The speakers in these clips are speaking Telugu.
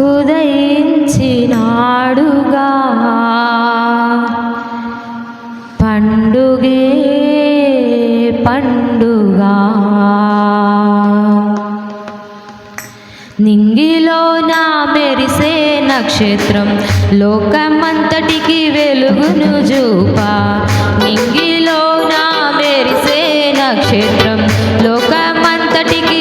ఉదయించినాడుగా. పండుగే పండుగా. నింగిలో నా మెరిసే నక్షత్రం లోకమంతటికి వెలుగును చూపా. నింగిలో నా మెరిసే నక్షత్రం లోకమంతటికి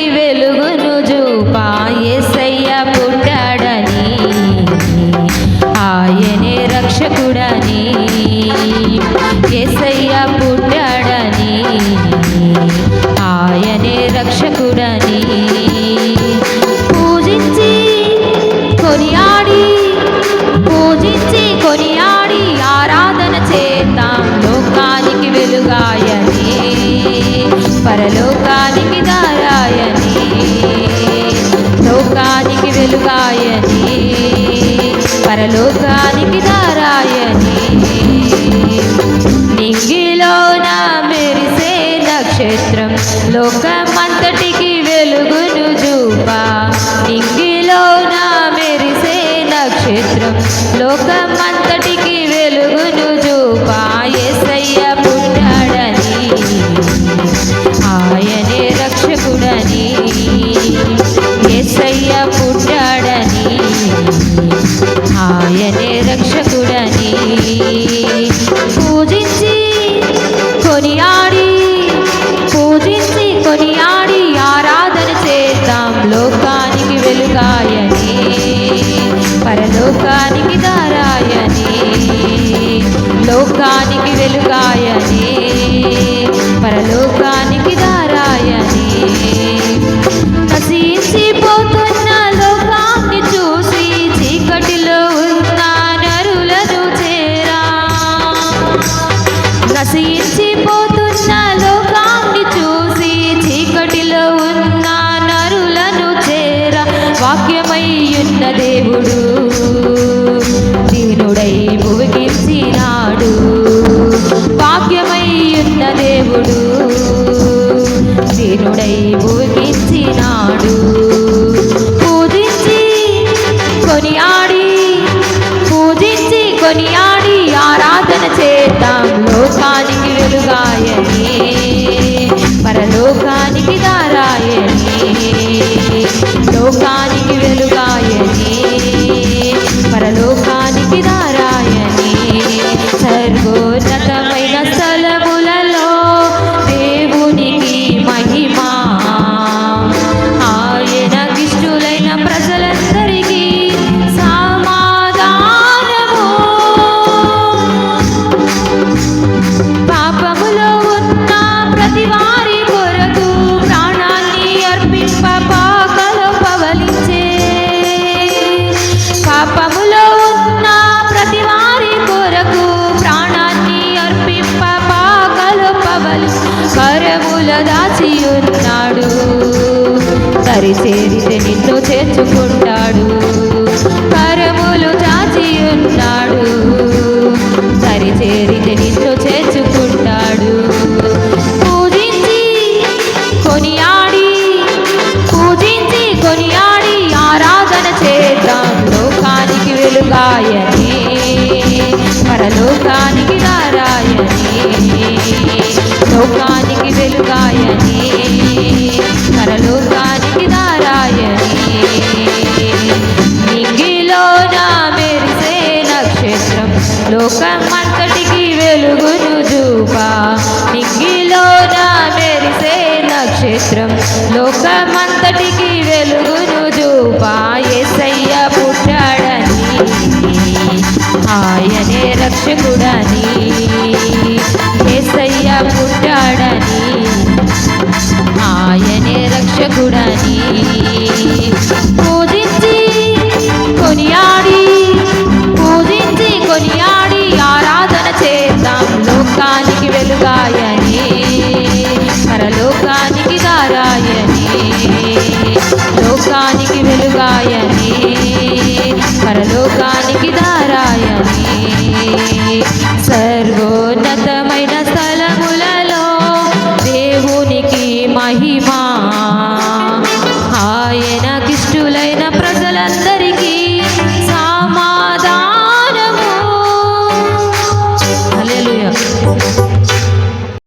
పరలోకానికి దారాయని లోకానికి వెలుగాయని. పరలోకానికి దారాయని నింగిలో నా మెరిసే నక్షత్రం లోకమంతటికి వెలుగును చూపా. నింగిలో నా మెరిసే నక్షత్రం లోకమంత పరలోకానికి దారాయని లోకానికి వెలుగాయని పరలోకానికి వాక్యమయ్యున్న వాక్యమై ఉన్న దేవుడు. దీనుడై భువికించినాడు వాక్యమై ఉన్న దేవుడు. దీనుడై భువికించినాడు పూజించి కొనియాడి పూజించి కొనియాడి ఆరాధన చేద్దాం. లోకానికి వెలుగాయని. పరలోకానికి దారి పాకలో పవలించే. పాపములో ఉన్న ప్రతి వారి కొరకు ప్రాణాన్ని అర్పింప పాకలో పవలి. కరముల దాచి ఉన్నాడు. దరి చేరితే నిన్ను చేర్చుకుంటాడు. లోకమంతటికి వెలుగును చూపా. నింగిలో నా మెరిసే నక్షత్రం. లోకమంతటికి వెలుగును చూపా. ఎసయ్య పుట్టాడని. ఆయనే రక్షకుడని. పరలోకానికి దారాయని లోకానికి వెలుగాయని పరలోకానికి దారాయని సర్వోన్నతమైన